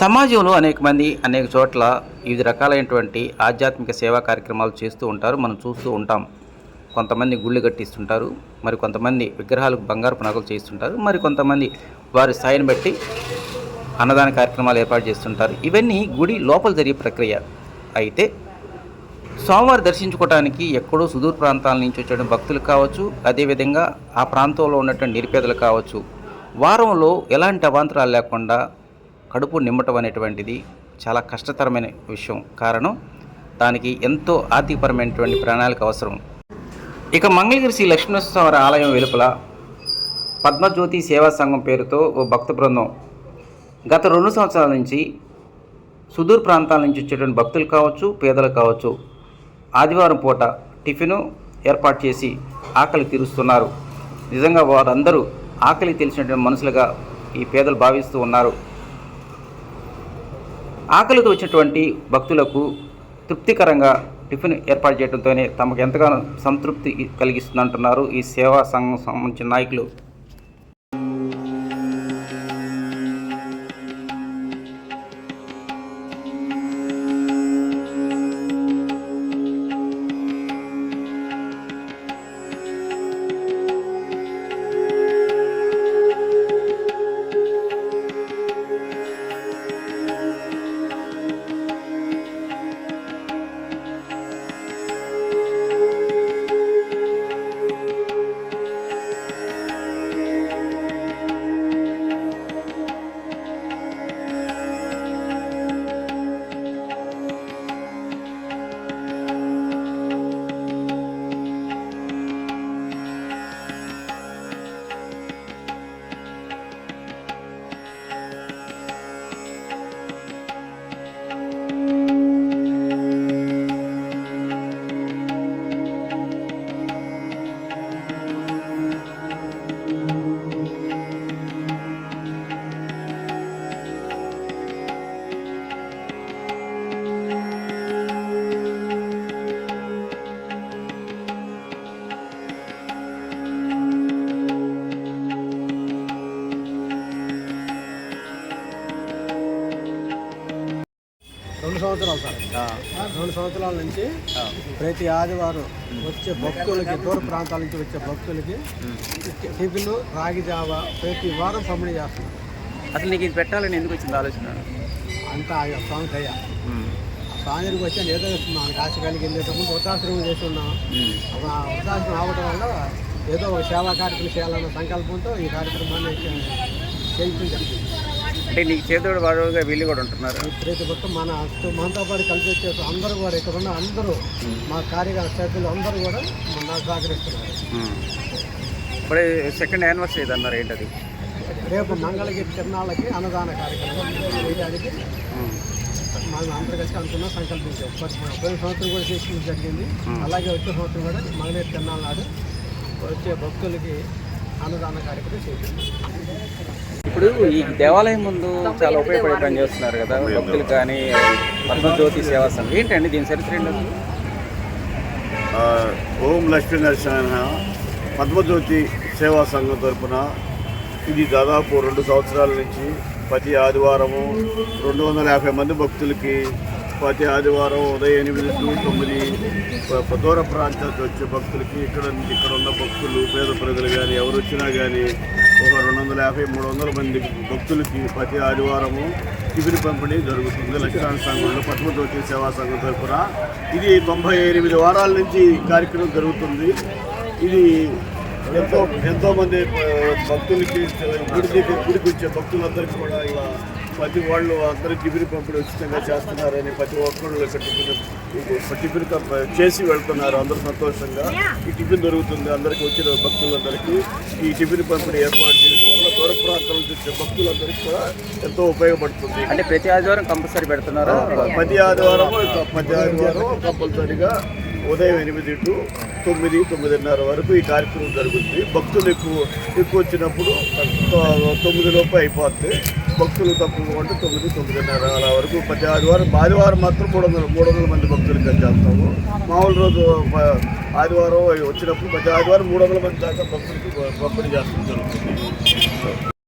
సమాజంలో అనేక మంది అనేక చోట్ల వివిధ రకాలైనటువంటి ఆధ్యాత్మిక సేవా కార్యక్రమాలు చేస్తూ ఉంటారు. మనం చూస్తూ ఉంటాం. కొంతమంది గుళ్ళు కట్టిస్తుంటారు. మరి కొంతమంది విగ్రహాలకు బంగారు నగలు చేస్తుంటారు మరి కొంతమంది వారి స్థాయిని బట్టి అన్నదాన కార్యక్రమాలు ఏర్పాటు చేస్తుంటారు. ఇవన్నీ గుడి లోపల జరిగే ప్రక్రియ. అయితే స్వామివారి దర్శించుకోవడానికి ఎక్కడో సుదూర ప్రాంతాల నుంచి వచ్చే భక్తులు కావచ్చు అదేవిధంగా ఆ ప్రాంతంలో ఉన్నటువంటి నిరుపేదలు కావచ్చు వారంలో ఎలాంటి అవాంతరాలు లేకుండా కడుపు నిమ్మటం అనేటువంటిది చాలా కష్టతరమైన విషయం. కారణం దానికి ఎంతో ఆర్థికపరమైనటువంటి ప్రణాళిక అవసరం. ఇక మంగళగిరి శ్రీ లక్ష్మీనరసింహస్వామి ఆలయం వెలుపల పద్మజ్యోతి సేవా సంఘం పేరుతో ఓ భక్త బృందం గత రెండు సంవత్సరాల నుంచి సుదూర్ ప్రాంతాల నుంచి వచ్చేటువంటి భక్తులు కావచ్చు పేదలు కావచ్చు ఆదివారం పూట టిఫిను ఏర్పాటు చేసి ఆకలి తీరుస్తున్నారు. నిజంగా వారందరూ ఆకలి తెలిసినటువంటి మనుషులుగా ఈ పేదలు భావిస్తూ ఉన్నారు. ఆకలితో వచ్చినటువంటి భక్తులకు తృప్తికరంగా టిఫిన్ ఏర్పాటు చేయడంతోనే తమకు ఎంతగానో సంతృప్తి కలిగిస్తుందంటున్నారు ఈ సేవా సంఘం సంబంధించిన నాయకులు. సంవత్సరాలు సార్. రెండు సంవత్సరాల నుంచి ప్రతి ఆదివారం వచ్చే భక్తులకి దూర ప్రాంతాల నుంచి వచ్చే భక్తులకి టిఫిన్ రాగి జావ ప్రతి వారం పంపిణీ చేస్తున్నాం అసలు నీకు ఇది పెట్టాలని ఎందుకు వచ్చింది ఆలోచన? అంతా ఆ స్వామి దయ స్వామికి వచ్చాను ఏదో మనకు ఆశ కలిగి వెళ్ళేటప్పుడు వృద్ధాశ్రమం చేసి ఉన్నాం. వృద్ధాశ్రమం అవ్వడం వల్ల ఏదో ఒక సేవా కార్యక్రమం చేయాలన్న సంకల్పంతో ఈ కార్యక్రమాన్ని చేయించడం జరిగింది. అంటే నీకు చేదోడు వాడుగా వీళ్ళు కూడా ఉంటున్నారు. ప్రతి ఒక్క మన మనతో పాటు కలిసి వచ్చే అందరూ కూడా ఇక్కడ ఉన్న అందరూ మా కార్యకర్త సభ్యులు అందరూ కూడా మన సహకరిస్తున్నారు. ఇప్పుడే సెకండ్ యానివర్సరీ ఇది అన్నారు ఏంటది? రేపు మంగళగిరి తిరునాళ్ళకి అన్నదాన కార్యక్రమం. చేయడానికి మనం అందరూ కలిసి అనుకున్నాం సంకల్పించాం. పోయిన సంవత్సరం కూడా చేసుకోవడం జరిగింది. అలాగే వచ్చే సంవత్సరం కూడా మంగళగిరి తిరునాళ్ళ నాడు వచ్చే భక్తులకి అన్నదాన కార్యక్రమం చేయాలి ఇప్పుడు ఈ దేవాలయం ముందు చాలా ఉపయోగపడే పని చేస్తున్నారు కదా భక్తులు కానీ పద్మజ్యోతి సేవా సంఘం ఏంటండి దీని చరిత్ర ఏంటి అసలు? ఆ, ఓం లక్ష్మీ నరసింహ పద్మజ్యోతి సేవా సంఘం తరపున ఇది దాదాపు రెండు సంవత్సరాల నుంచి ప్రతి ఆదివారము రెండు వందల యాభై మంది భక్తులకి ప్రతి ఆదివారం ఉదయం ఎనిమిది టు తొమ్మిది దూర ప్రాంతాల నుంచి వచ్చే భక్తులకి ఇక్కడ ఇక్కడ ఉన్న భక్తులు పేద ప్రజలు కానీ ఎవరు వచ్చినా కానీ ఒక రెండు వందల యాభై మూడు వందల మంది భక్తులకి ప్రతి ఆదివారము టిఫిన్ పంపిణీ జరుగుతుంది. లక్ష్మణ సంఘంలో పద్మజ్యోతి సేవా సంఘం తరపున ఇది తొంభై ఎనిమిది వారాల నుంచి కార్యక్రమం జరుగుతుంది. ఇది ఎంతో ఎంతోమంది భక్తులకి గుడికి గుడికి వచ్చే భక్తులందరికీ కూడా ఇలా ప్రతి వాళ్ళు అందరూ టిఫిన్ పంపిణీ ఉచితంగా చేస్తున్నారని ప్రతి ఒక్కళ్ళు ఇక్కడ టిఫిన్ టిఫిన్ చేసి వెళ్తున్నారు. అందరూ సంతోషంగా ఈ టిఫిన్ దొరుకుతుంది. అందరికీ వచ్చిన భక్తులందరికీ ఈ టిఫిన్ పంపిణీ ఏర్పాటు చేయడం వల్ల దూర ప్రాంతాల నుంచి వచ్చే భక్తులందరికీ కూడా ఎంతో ఉపయోగపడుతుంది. అంటే ప్రతి ఆదివారం కంపల్సరీ పెడుతున్నారా? ప్రతి ఆదివారం ప్రతి ఆదివారం కంపల్సరిగా ఉదయం ఎనిమిది టు తొమ్మిది తొమ్మిదిన్నర వరకు ఈ కార్యక్రమం జరుగుతుంది. భక్తులు ఎక్కువ ఎక్కువ వచ్చినప్పుడు తొమ్మిది లోపు అయిపోతుంది భక్తులు తక్కువ ఉంటే తొమ్మిది తొమ్మిదిన్నర అలా వరకు ప్రతి ఆదివారం ఆదివారం మాత్రం మూడు వందల మూడు వందల మంది భక్తులు చేస్తాము. మామూలు రోజు ఆదివారం వచ్చినప్పుడు ప్రతి ఆదివారం మూడు వందల మంది దాకా భక్తులకి పంపిణీ చేస్తాం జరుగుతుంది.